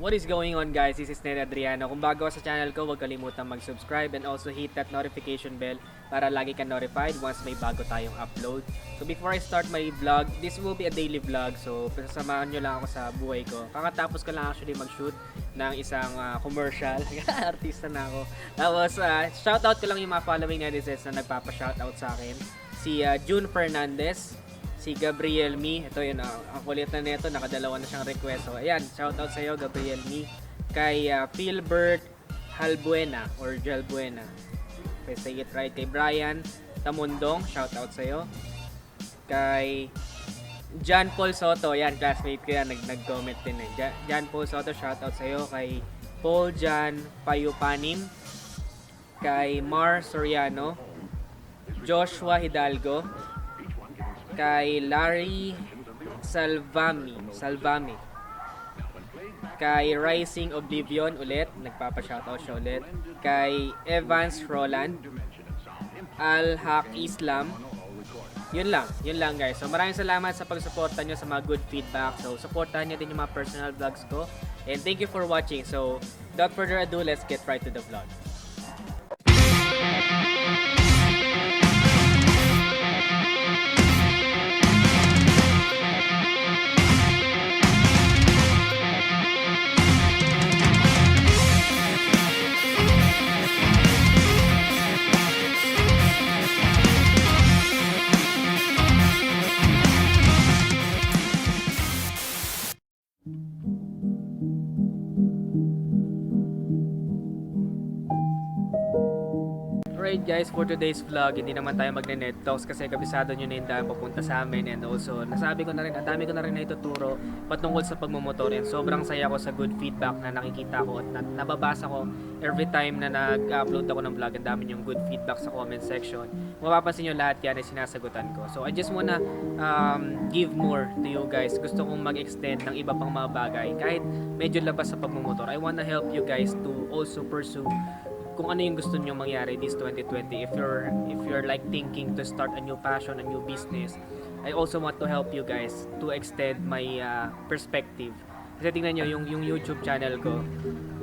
What is going on guys? This is Ned Adriano. Kung bago sa channel ko, huwag kalimutan mag-subscribe and also hit that notification bell para lagi ka notified once may bago tayong upload. So before I start my vlog, this will be a daily vlog. So sasamahan nyo lang ako sa buhay ko. Kakatapos ko lang actually mag-shoot ng isang ah, commercial. Artista na ako. Tapos uh, shoutout ko lang yung mga following netizens na nagpapa-shoutout sa akin. Si ah, June Fernandez, si Gabriel Mi. Ito yun, ah, ang kulit na nito, nakadalawa na siyang request. So, ayan, shoutout sa iyo, Gabriel Mi. Kay uh, Philbert Halbuena or Jalbuena. Okay, say it right. Kay Brian Tamundong, shoutout sa iyo. Kay John Paul Soto, yan, classmate ko yan, nag- nag-comment din eh. John Paul Soto, shoutout sa iyo. Kay Paul Jan Payupanim. Kay Mar Soriano. Joshua Hidalgo kay Larry Salvami, Salvami. Kay Rising Oblivion ulit, nagpapa-shoutout siya ulit. Kay Evans Roland, Al Haq Islam. Yun lang, yun lang guys. So maraming salamat sa pagsuporta nyo sa mga good feedback. So supportahan nyo din yung mga personal vlogs ko. And thank you for watching. So without further ado, let's get right to the vlog. Alright guys, for today's vlog, hindi naman tayo magne-net talks kasi kabisado nyo na yung daan papunta sa amin and also nasabi ko na rin, ang dami ko na rin na ituturo patungkol sa pagmumotor and sobrang saya ko sa good feedback na nakikita ko at na, nababasa ko every time na nag-upload ako ng vlog, ang dami yung good feedback sa comment section. Mapapansin nyo lahat yan ay sinasagutan ko. So I just wanna um, give more to you guys. Gusto kong mag-extend ng iba pang mga bagay kahit medyo labas sa pagmumotor. I wanna help you guys to also pursue kung ano yung gusto niyo mangyari this 2020 if you're if you're like thinking to start a new passion a new business I also want to help you guys to extend my uh, perspective. Kasi tingnan nyo yung, yung YouTube channel ko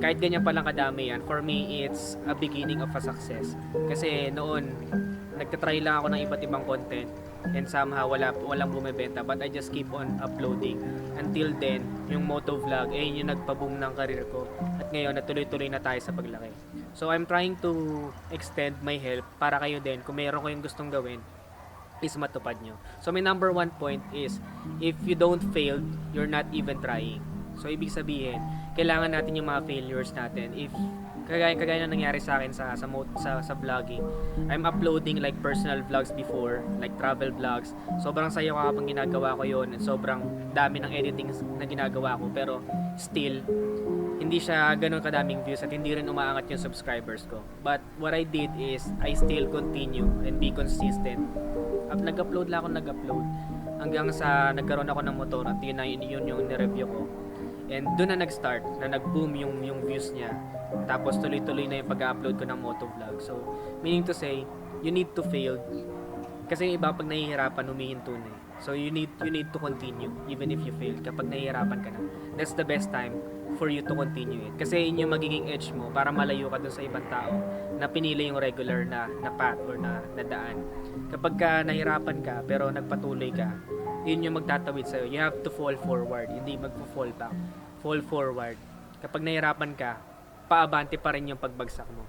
kahit ganyan palang kadami yan for me it's a beginning of a success. Kasi noon nagtatry lang ako ng iba't ibang content and somehow wala walang bumebenta but I just keep on uploading. Until then yung moto vlog eh yun yung nagpa-boom ng career ko. At ngayon natuloy-tuloy na tayo sa paglaki so I'm trying to extend my help para kayo din kung meron kayong gustong gawin is matupad nyo so my number one point is if you don't fail you're not even trying so ibig sabihin kailangan natin yung mga failures natin if kagaya kagaya na nangyari sa akin sa sa sa, sa vlogging. I'm uploading like personal vlogs before, like travel vlogs. Sobrang saya ko habang ginagawa ko 'yon. Sobrang dami ng editing na ginagawa ko pero still hindi siya ganun kadaming views at hindi rin umaangat yung subscribers ko. But what I did is I still continue and be consistent. Up, nag-upload lang ako nag-upload hanggang sa nagkaroon ako ng motor at yun, na, yun yung nireview ko. And doon na nag-start, na nag-boom yung, yung views niya. Tapos tuloy-tuloy na yung pag-upload ko ng motovlog. So, meaning to say, you need to fail. Kasi yung iba pag nahihirapan, humihinto na eh. So, you need, you need to continue even if you fail. Kapag nahihirapan ka na, that's the best time for you to continue it. Kasi yun yung magiging edge mo para malayo ka dun sa ibang tao na pinili yung regular na, na path or na, na daan. Kapag ka nahirapan ka pero nagpatuloy ka, yun yung magtatawid sa'yo. You have to fall forward, hindi magpo-fall back. Fall forward. Kapag nahirapan ka, paabante pa rin yung pagbagsak mo.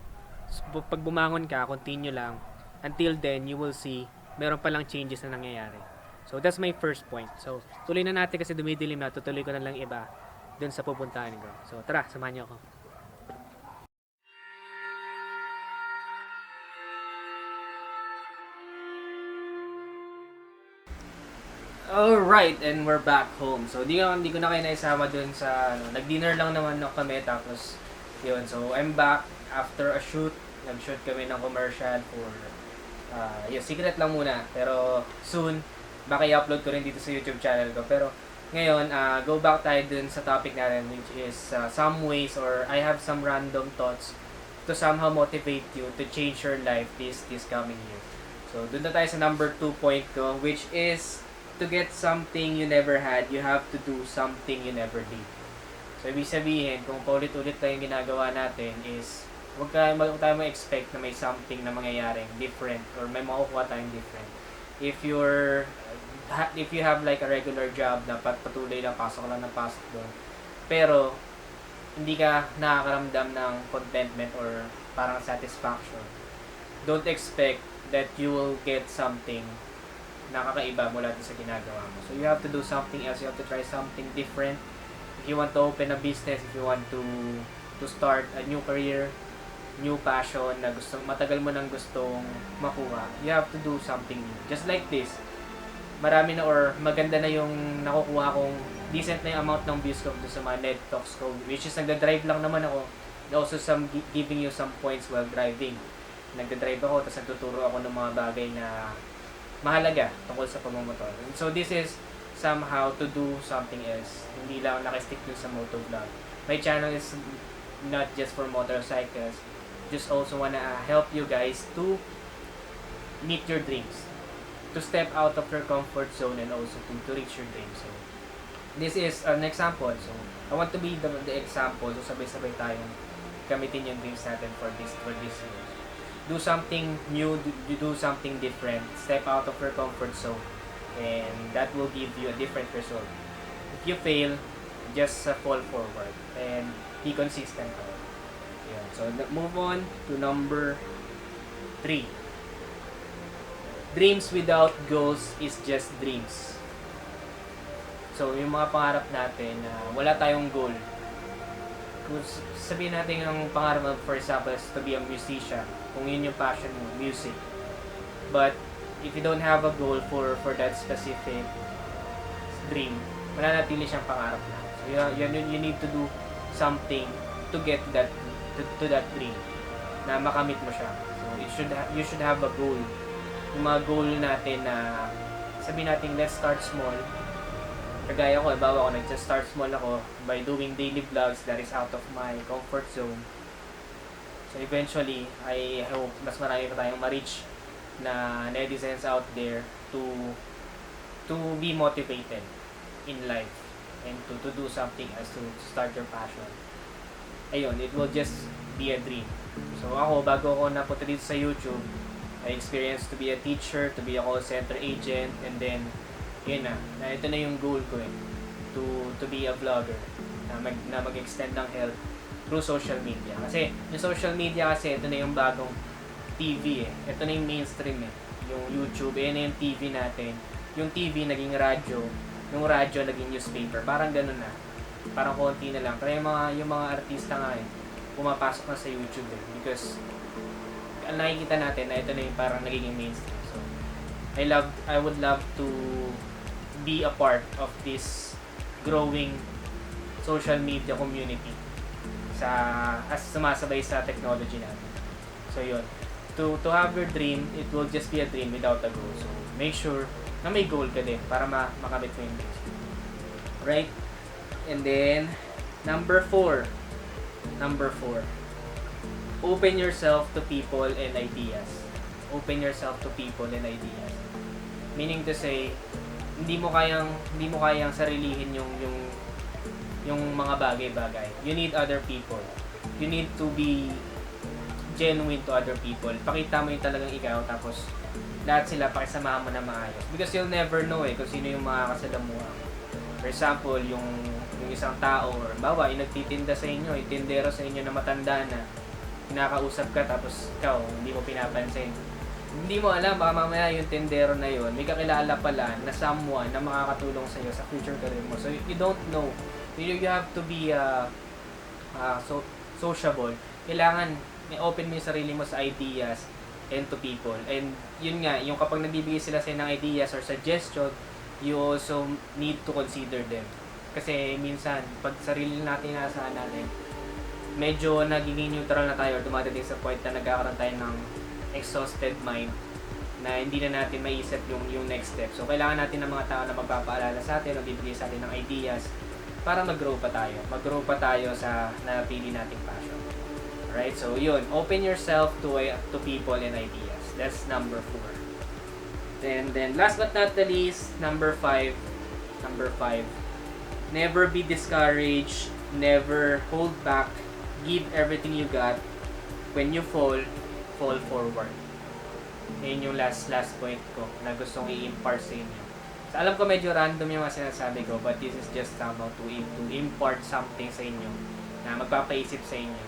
So, pag bumangon ka, continue lang. Until then, you will see, meron palang changes na nangyayari. So, that's my first point. So, tuloy na natin kasi dumidilim na, tutuloy ko na lang iba dun sa pupuntahan ko. So, tara, samahan niyo ako. Alright, and we're back home. So, di, ko- di ko na kayo naisama dun sa, ano, nag-dinner lang naman no kami, tapos, yun. So, I'm back after a shoot. Nag-shoot kami ng commercial for, uh, yun, secret lang muna. Pero, soon, baka i-upload ko rin dito sa YouTube channel ko. Pero, ngayon, uh, go back tayo dun sa topic natin, which is uh, some ways or I have some random thoughts to somehow motivate you to change your life this this coming year. So, dun na tayo sa number 2 point ko, which is to get something you never had, you have to do something you never did. So, ibig sabihin, kung paulit-ulit tayong ginagawa natin is, huwag tayo, huwag tayo ma-expect na may something na mangyayaring different or may makukuha tayong different. If you're, if you have like a regular job na pat- patuloy lang, pasok lang ng pasok doon, pero, hindi ka nakakaramdam ng contentment or parang satisfaction, don't expect that you will get something na kakaiba mula sa ginagawa mo. So, you have to do something else. You have to try something different. If you want to open a business, if you want to to start a new career, new passion na gusto matagal mo nang gustong makuha, you have to do something new. Just like this, marami na or maganda na yung nakukuha kong decent na yung amount ng views ko sa mga net talks ko, which is nagda-drive lang naman ako. Also some gi- giving you some points while driving. Nagda-drive ako, tapos nagtuturo ako ng mga bagay na mahalaga tungkol sa pagmamotor. And so this is somehow to do something else. Hindi lang ako nakastick dun sa motovlog. My channel is not just for motorcycles. Just also wanna uh, help you guys to meet your dreams. To step out of your comfort zone and also to, to reach your dreams. So, this is an example. So, I want to be the, the example. So, sabay-sabay tayong gamitin yung dreams natin for this for this year. Do something new, do, do something different, step out of your comfort zone, and that will give you a different result. If you fail, just uh, fall forward and be consistent. Yeah. So, move on to number three. Dreams without goals is just dreams. So, yung mga pangarap natin na wala tayong goal. Kung sabihin natin ang pangarap mo, for example, is to be a musician. Kung yun yung passion mo, music. But, if you don't have a goal for for that specific dream, mananatili siyang pangarap na. So, you, you, you need to do something to get that to, to that dream na makamit mo siya. So, it should ha- you should have a goal. Yung mga goal natin na sabihin natin, let's start small. Kagaya ko, bawa ko, nag-start small ako by doing daily vlogs that is out of my comfort zone. So eventually, I hope mas marami pa tayong ma-reach na netizens out there to to be motivated in life and to, to do something as to start your passion. Ayun, it will just be a dream. So ako, bago ako napunta dito sa YouTube, I experienced to be a teacher, to be a call center agent, and then, yun na, na ito na yung goal ko eh, to, to be a vlogger, na, mag, na mag-extend ng health through social media. Kasi, yung social media kasi, ito na yung bagong TV eh. Ito na yung mainstream eh. Yung YouTube, eh na yung TV natin. Yung TV naging radyo, yung radyo naging newspaper. Parang ganun na. Parang konti na lang. Kaya yung mga, yung mga artista nga eh, pumapasok na sa YouTube eh. Because, ang nakikita natin na ito na yung parang nagiging mainstream. So, I love, I would love to be a part of this growing social media community sa as sumasabay sa technology natin. So yun. To to have your dream, it will just be a dream without a goal. So make sure na may goal ka din para ma makamit mo yung dreams. Right? And then number four. Number four. Open yourself to people and ideas. Open yourself to people and ideas. Meaning to say, hindi mo kayang hindi mo kayang sarilihin yung yung yung mga bagay-bagay. You need other people. You need to be genuine to other people. Pakita mo yung talagang ikaw tapos lahat sila pakisamahan mo na maayos. Because you'll never know eh kung sino yung mga kasalamuha. For example, yung yung isang tao or bawa yung nagtitinda sa inyo, yung tindero sa inyo na matanda na kinakausap ka tapos ikaw hindi mo pinapansin. Hindi mo alam, baka mamaya yung tendero na yun, may kakilala pala na someone na makakatulong sa iyo sa future career mo. So, you don't know. You, you have to be uh, uh, so, sociable. Kailangan may open mo yung sarili mo sa ideas and to people. And yun nga, yung kapag nagbibigay sila sa ng ideas or suggestion, you also need to consider them. Kasi minsan, pag sarili natin nasa natin, medyo nagiging neutral na tayo dumadating sa point na nagkakaroon tayo ng exhausted mind na hindi na natin maiisip yung yung next step. So, kailangan natin ng mga tao na magpapaalala sa atin o bibigay sa atin ng ideas para mag-grow pa tayo. Mag-grow pa tayo sa napili nating passion. Alright? So, yun. Open yourself to to people and ideas. That's number four. Then, then last but not the least, number five. Number five. Never be discouraged never hold back, give everything you got. When you fall, fall forward. Yun yung last last point ko na gustong i-impart sa inyo. So, alam ko medyo random yung mga sinasabi ko, but this is just somehow to, to impart something sa inyo na magpapaisip sa inyo.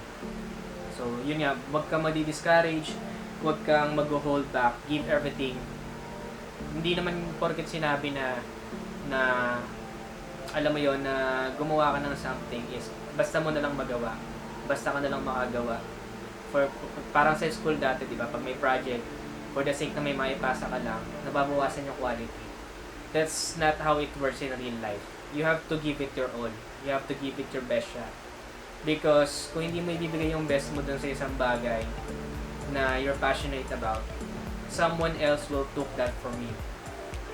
So, yun nga, huwag kang madi-discourage, huwag kang mag-hold back, give everything. Hindi naman porket sinabi na na alam mo yon na gumawa ka ng something is basta mo na lang magawa. Basta ka na lang makagawa. For, parang sa school dati, di ba, pag may project, for the sake na may maipasa ka lang, nababawasan yung quality. That's not how it works in real life. You have to give it your all. You have to give it your best shot. Because kung hindi mo ibibigay yung best mo dun sa isang bagay na you're passionate about, someone else will took that from you.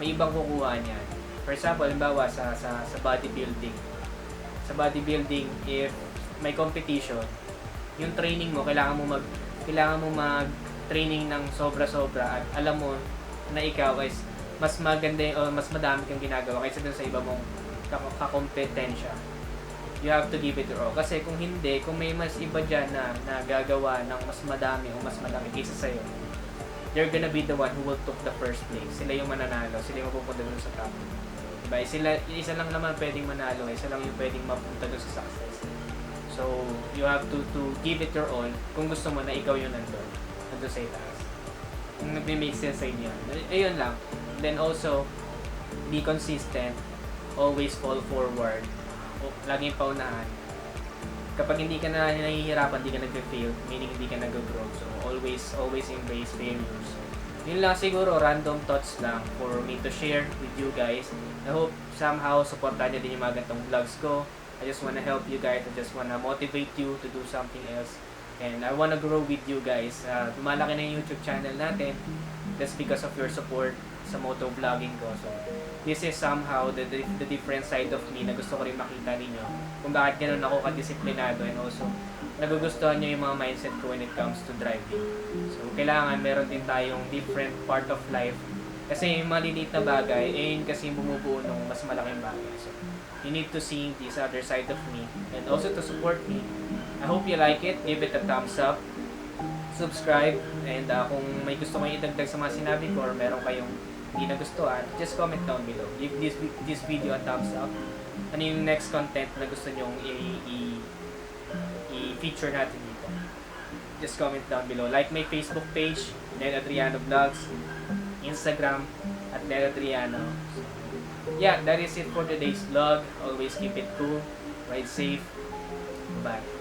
May ibang kukuha niyan. For example, halimbawa sa, sa, sa bodybuilding. Sa bodybuilding, if may competition, yung training mo, kailangan mo mag kailangan mo mag training ng sobra-sobra at alam mo na ikaw is mas maganda o mas madami kang ginagawa kaysa dun sa iba mong kak- kakompetensya. You have to give it your all. Kasi kung hindi, kung may mas iba dyan na, na gagawa ng mas madami o mas malaki kaysa sa'yo, they're gonna be the one who will took the first place. Sila yung mananalo. Sila yung mapupunta dun sa top. Diba? Sila, isa lang naman pwedeng manalo. Isa lang yung pwedeng mapunta dun sa success. So, you have to to give it your all kung gusto mo na ikaw yung nandun. Nandun sa itaas. Kung nag-make sense sa inyo. Ayun lang. Then also, be consistent. Always fall forward. O, laging paunahan. Kapag hindi ka na nahihirapan, hindi ka nag-fail, meaning hindi ka nag-grow. So, always, always embrace failures. Yun lang siguro, random thoughts lang for me to share with you guys. I hope somehow supportan nyo din yung mga gantong vlogs ko. I just wanna help you guys. I just wanna motivate you to do something else. And I wanna grow with you guys. Uh, lumalaki na yung YouTube channel natin. That's because of your support sa moto vlogging ko. So, this is somehow the, the, the different side of me na gusto ko rin makita ninyo. Kung bakit ganun ako kadisiplinado and also nagugustuhan nyo yung mga mindset ko when it comes to driving. So, kailangan meron din tayong different part of life. Kasi yung maliliit na bagay, eh yun kasi bumubuo ng mas malaking bagay. So, you need to see this other side of me and also to support me. I hope you like it. Give it a thumbs up. Subscribe. And uh, kung may gusto kayong idagdag sa mga sinabi ko or meron kayong hindi nagustuhan, just comment down below. Give this this video a thumbs up. Ano yung next content na gusto nyong i- i- i-feature natin dito. Just comment down below. Like my Facebook page, Ned Adriano Vlogs, Instagram, at Ned Adriano. Yeah, that is it for today's vlog. Always keep it cool, ride safe. Bye.